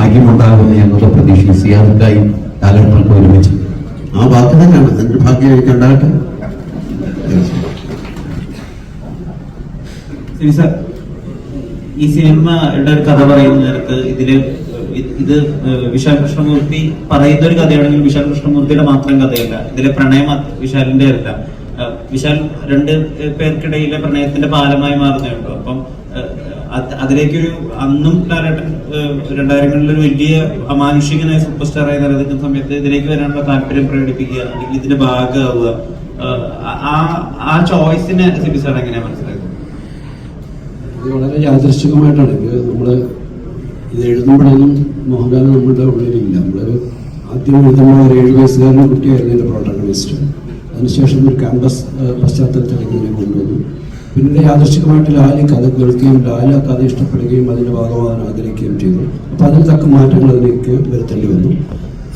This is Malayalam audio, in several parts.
ഭാഗ്യമുണ്ടാകുമെന്ന് ഞങ്ങളുടെ പ്രതീക്ഷ സിയാദക്കായി കാലഘട്ടം ഒരുമിച്ച്. ആ വാക്ക് തന്നെയാണ്. അതിന്റെ ഭാഗ്യം എനിക്ക് ഉണ്ടാകട്ടെ? ശരി സാർ. ഈ സിനിമയുടെ ഒരു കഥ പറയുന്ന നേരത്ത് ഇതിൽ ഇത് വിശാൽ കൃഷ്ണമൂർത്തി പറയുന്ന ഒരു കഥയാണെങ്കിൽ വിശാൽ കൃഷ്ണമൂർത്തിയുടെ മാത്രം കഥയല്ല. ഇതിലെ പ്രണയം വിശാലിന്റെ അല്ല. വിശാൽ രണ്ട് പേർക്കിടയിലെ പ്രണയത്തിന്റെ പാലമായി മാറുന്നുണ്ടോ അപ്പം അതിലേക്കൊരു അന്നും ലാലേട്ടൻ രണ്ടായിരങ്ങളിലൊരു വലിയ അമാനുഷികനായ സൂപ്പർ സ്റ്റാർ ആയി നിലനിൽക്കുന്ന സമയത്ത് ഇതിലേക്ക് വരാനുള്ള താല്പര്യം പ്രകടിപ്പിക്കുക അല്ലെങ്കിൽ ഇതിന്റെ ഭാഗമാവുക ആ ചോയ്സിനെ സിബി സാർ എങ്ങനെയാ മനസ്സിലാക്കുന്നത്? വളരെ യാദൃശ്ചികമായിട്ടാണ്. നമ്മൾ ഇത് എഴുതുമ്പോഴൊന്നും മോഹൻലാൽ നമ്മളുടെ ഉള്ളിലില്ല. നമ്മളൊരു ആദ്യം എഴുതുമ്പോൾ ഒരു ഏഴ് വയസ്സുകാരന്റെ കുട്ടിയായിരുന്നു എന്റെ പ്രോട്ടോണമിസ്റ്റ് അതിനുശേഷം ഒരു ക്യാമ്പസ് പശ്ചാത്തലത്തിലേക്ക് ഇതിനെ കൊണ്ടുവന്നു. പിന്നീട് യാദൃശ്ചികമായിട്ട് ലാലി കഥ കേൾക്കുകയും ലാലി ആ കഥ ഇഷ്ടപ്പെടുകയും അതിന്റെ ഭാഗമാകാൻ ആഗ്രഹിക്കുകയും ചെയ്തു. അപ്പോൾ അതിന് തക്ക മാറ്റങ്ങൾ അതിലേക്ക് വരുത്തേണ്ടി വന്നു.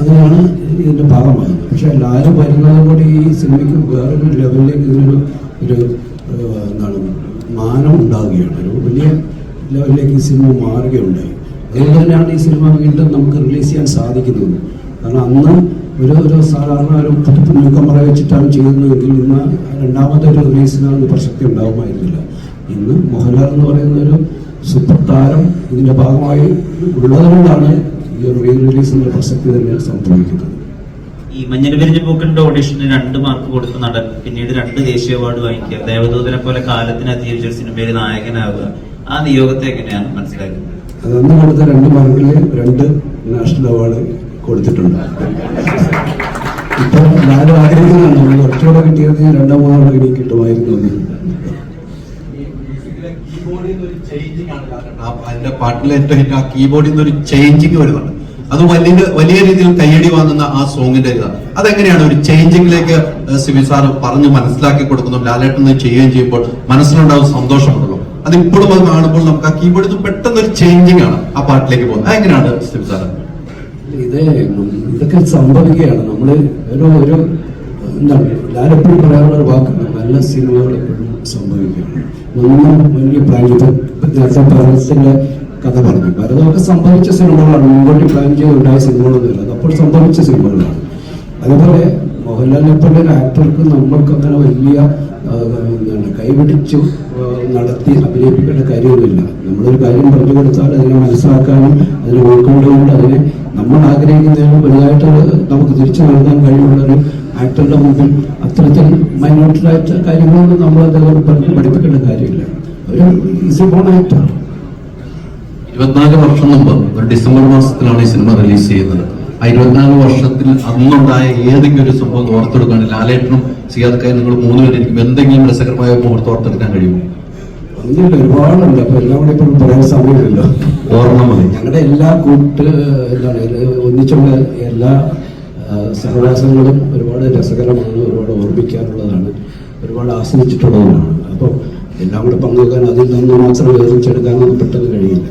അങ്ങനെയാണ് ഇതിന്റെ ഭാഗമായത്. പക്ഷേ ലാൽ വരുന്നതോടുകൂടി ഈ സിനിമയ്ക്ക് വേറൊരു ലെവലിലേക്ക് ഇതിനൊരു ഒരു എന്താണ് മാനം ഉണ്ടാവുകയാണ്. ഒരു വലിയ ലെവലിലേക്ക് ഈ സിനിമ മാറുകയുണ്ടായി. അതുകൊണ്ട് തന്നെയാണ് ഈ സിനിമ വീണ്ടും നമുക്ക് റിലീസ് ചെയ്യാൻ സാധിക്കുന്നത്. കാരണം അന്ന് ഒരു ഒരു സാധാരണ ഒരു പത്ത് ന്യൂക്കമറ വെച്ചിട്ടാണ് ചെയ്യുന്നതെങ്കിൽ ഇന്ന് രണ്ടാമത്തെ ഒരു റിലീസിന് റിലീസിനാണ് പ്രസക്തി ഉണ്ടാകുമായിരുന്നില്ല. ഇന്ന് മോഹൻലാൽ എന്ന് പറയുന്ന ഒരു സൂപ്പർ താരം ഇതിന്റെ ഭാഗമായി ഉള്ളതുകൊണ്ടാണ് ഈ ഒരു റീ റിലീസിന്റെ പ്രസക്തി തന്നെ സംഭവിക്കുന്നത്. ഈ മഞ്ഞൾ വിരിഞ്ഞ പൂക്കളുടെ ഓഡിഷന് രണ്ട് മാർക്ക് കൊടുത്ത നടൻ പിന്നീട് രണ്ട് ദേശീയ അവാർഡ് വാങ്ങിക്കുക. ദേവദൂതനെ പോലെ കാലത്തിന് അതിജീവിച്ച സിനിമയിൽ നായകനാവുക. ആ നിയോഗത്തെ എങ്ങനെയാണ് മനസ്സിലാക്കുന്നത്? അത് അന്ന് കൊടുത്ത രണ്ട് മാർക്കിൽ രണ്ട് നാഷണൽ അവാർഡ് കൊടുത്തിട്ടുണ്ട്. ഇപ്പം ഞാനും ആഗ്രഹിക്കുന്നുണ്ട്. നമ്മൾ കുറച്ചുകൂടെ കിട്ടിയത് ഞാൻ രണ്ടോ മൂന്നോ കൂടെ കിട്ടുമായിരുന്നു എന്ന്. അതിന്റെ പാട്ടിലെ ഏറ്റവും ഹിറ്റ് ആ കീബോർഡിൽ നിന്ന് ഒരു ചേഞ്ചിങ് വരുന്നുണ്ട് അത് വലിയ വലിയ രീതിയിൽ കയ്യടി വാങ്ങുന്ന ആ സോങ്ങിന്റെ ഇതാണ്. അതെങ്ങനെയാണ് ഒരു ചേഞ്ചിങ്ങിലേക്ക് സിബി സാർ പറഞ്ഞ് മനസ്സിലാക്കി കൊടുക്കുന്നു ലാലേട്ടൻ ചെയ്യുകയും ചെയ്യുമ്പോൾ മനസ്സിലുണ്ടാവും സന്തോഷമുണ്ടല്ലോ? അത് ഇപ്പോഴും അത് കാണുമ്പോൾ നമുക്ക് ആ കീബോർഡിൽ നിന്ന് പെട്ടെന്ന് ഒരു ചേഞ്ചിങ് ആണ് ആ പാട്ടിലേക്ക് പോകുന്നത്. അതെങ്ങനെയാണ് സിബി സാർ ഇത് ഇതൊക്കെ സംഭവിക്കുകയാണ്. നമ്മൾ ഒരു ഒരു എന്താണ് ഞാനെപ്പോഴും പറയാനുള്ള ഒരു വാക്കുണ്ട് നല്ല സിനിമകൾ എപ്പോഴും സംഭവിക്കുകയാണ്. നമ്മൾ വലിയ ചെയ്ത് നേരത്തെ കഥ പറഞ്ഞു. ഭരതമൊക്കെ സംഭവിച്ച സിനിമകളാണ്. മുമ്പോട്ട് പ്ലാൻ ചെയ്ത് ഉണ്ടായ സിനിമകളൊന്നുമില്ല. അതപ്പോൾ സംഭവിച്ച സിനിമകളാണ്. അതുപോലെ മോഹൻലാലിനെ പോലെ ഒരു ആക്ടർക്ക് നമ്മൾക്ക് അങ്ങനെ വലിയ എന്താണ് കൈപിടിച്ചു നടത്തി അഭിനയിപ്പിക്കേണ്ട കാര്യമൊന്നുമില്ല. നമ്മളൊരു കാര്യം പറഞ്ഞു കൊടുത്താൽ അതിനെ മനസ്സിലാക്കാനും അതിനെ ഉൾക്കൊണ്ടുകൊണ്ട് അതിനെ നമ്മൾ ആഗ്രഹിക്കുന്നതിന് വലുതായിട്ട് നമുക്ക് തിരിച്ചു നൽകാൻ കഴിവുള്ള ഒരു ആക്ടറുടെ മുമ്പിൽ അത്തരത്തിൽ മൈനോട്ടറായിട്ട് കാര്യങ്ങളൊന്നും നമ്മൾ അദ്ദേഹം പറഞ്ഞ് പഠിപ്പിക്കേണ്ട കാര്യമില്ല. ഒരു ഈസി ബോൺ ആക്ടറാണ് ഇരുപത്തിനാല് വർഷം മുമ്പ് ഒരു ഡിസംബർ മാസത്തിലാണ് ഈ സിനിമ റിലീസ് ചെയ്യുന്നത്. ആ ഇരുപത്തിനാല് വർഷത്തിൽ അന്നുണ്ടായ ഏതെങ്കിലും ഒരു സംഭവം ഓർത്തെടുക്കുകയാണ് ലാലേട്ടനും സിയാദക്കായി നിങ്ങൾ മൂന്നുപേരിക്കും എന്തെങ്കിലും രസകരമായ മുഹൂർത്തം ഓർത്തെടുക്കാൻ കഴിയുമോ? ഒന്നുമില്ല ഒരുപാടുണ്ട്. അപ്പൊ എല്ലാം കൂടി ഇപ്പം പറയാൻ സമയമില്ലല്ലോ. ഓർമ്മ മതി ഞങ്ങളുടെ എല്ലാ കൂട്ട് എന്താണ് ഒന്നിച്ചുള്ള എല്ലാ സഹവാസങ്ങളും ഒരുപാട് രസകരമാണ് ഒരുപാട് ഓർമ്മിക്കാനുള്ളതാണ്. ഒരുപാട് ആസ്വദിച്ചിട്ടുള്ളതുമാണ്. അപ്പോൾ എല്ലാം കൂടെ പങ്കുവെക്കാൻ അതിൽ നിന്ന് മാത്രം വേർതിരിച്ചെടുക്കാനൊന്നും പെട്ടെന്ന് കഴിയില്ല.